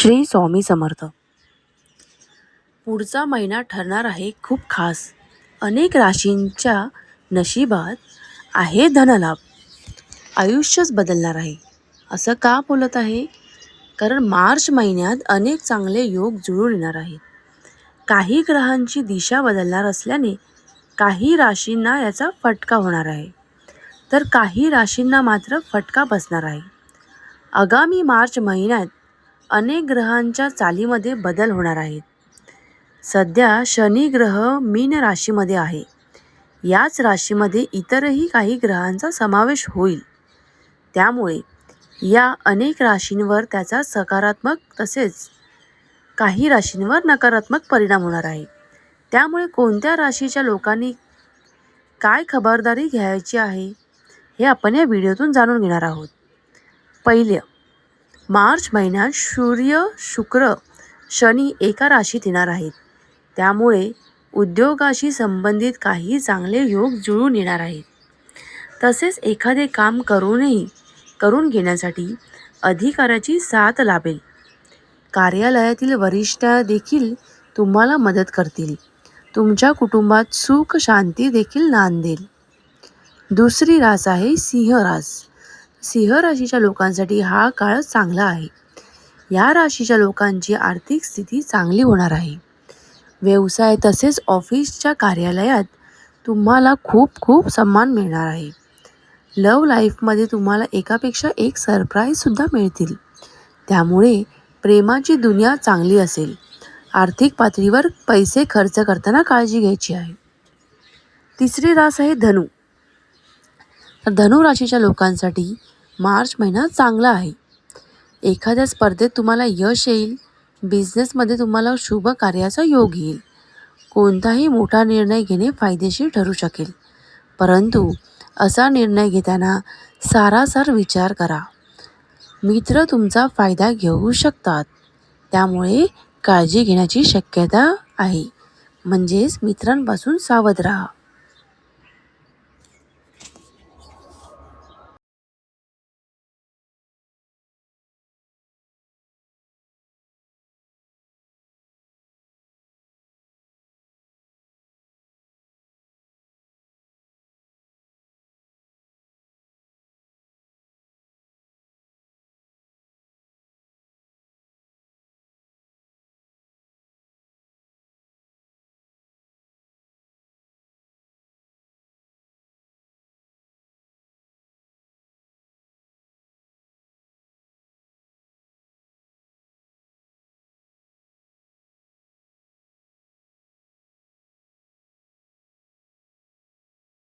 श्री स्वामी समर्थ. पुढचा महिना ठरणार आहे खूप खास. अनेक राशींच्या नशिबात आहे धनलाभ. आयुष्यच बदलणार आहे. असं का बोलत आहे? कारण मार्च महिन्यात अनेक चांगले योग जुळून येणार आहेत. काही ग्रहांची दिशा बदलणार असल्याने काही राशींना याचा फटका होणार आहे. तर काही राशींना मात्र फटका बसणार आहे. आगामी मार्च महिन्यात अनेक ग्रहांच्या चालीमध्ये बदल होणार आहेत. सध्या शनी ग्रह मीन राशीमध्ये आहे. याच राशीमध्ये इतरही काही ग्रहांचा समावेश होईल. त्यामुळे या अनेक राशींवर त्याचा सकारात्मक तसेच काही राशींवर नकारात्मक परिणाम होणार आहे. त्यामुळे कोणत्या राशीच्या लोकांनी काय खबरदारी घ्यायची आहे हे आपण या व्हिडिओतून जाणून घेणार आहोत. पहिलं मार्च महिन्यात सूर्य शुक्र शनी एका राशीत येणार आहेत. त्यामुळे उद्योगाशी संबंधित काही चांगले योग जुळून येणार आहेत. तसेच एखादे काम करूनही करून घेण्यासाठी अधिकाऱ्याची साथ लाभेल. कार्यालयातील वरिष्ठ देखील तुम्हाला मदत करतील. तुमच्या कुटुंबात सुख शांती देखील नांदेल. दुसरी रास आहे सिंह रास. सिंह राशीच्या लोकांसाठी हा काळ चांगला आहे. या राशीच्या लोकांची आर्थिक स्थिती चांगली होणार आहे. व्यवसाय तसेच ऑफिसच्या कार्यालयात तुम्हाला खूप खूप सन्मान मिळणार आहे. लव लाईफमध्ये तुम्हाला एकापेक्षा एक सरप्राईजसुद्धा मिळतील. त्यामुळे प्रेमाची दुनिया चांगली असेल. आर्थिक पातळीवर पैसे खर्च करताना काळजी घ्यायची आहे. तिसरी रास आहे धनु. तर धनुराशीच्या लोकांसाठी मार्च महिना चांगला आहे. एखाद्या स्पर्धेत तुम्हाला यश येईल. बिझनेसमध्ये तुम्हाला शुभ कार्याचा योग येईल. कोणताही मोठा निर्णय घेणे फायदेशीर ठरू शकेल. परंतु असा निर्णय घेताना सारासार विचार करा. मित्र तुमचा फायदा घेऊ शकतात. त्यामुळे काळजी घेण्याची शक्यता आहे. म्हणजेच मित्रांपासून सावध राहा.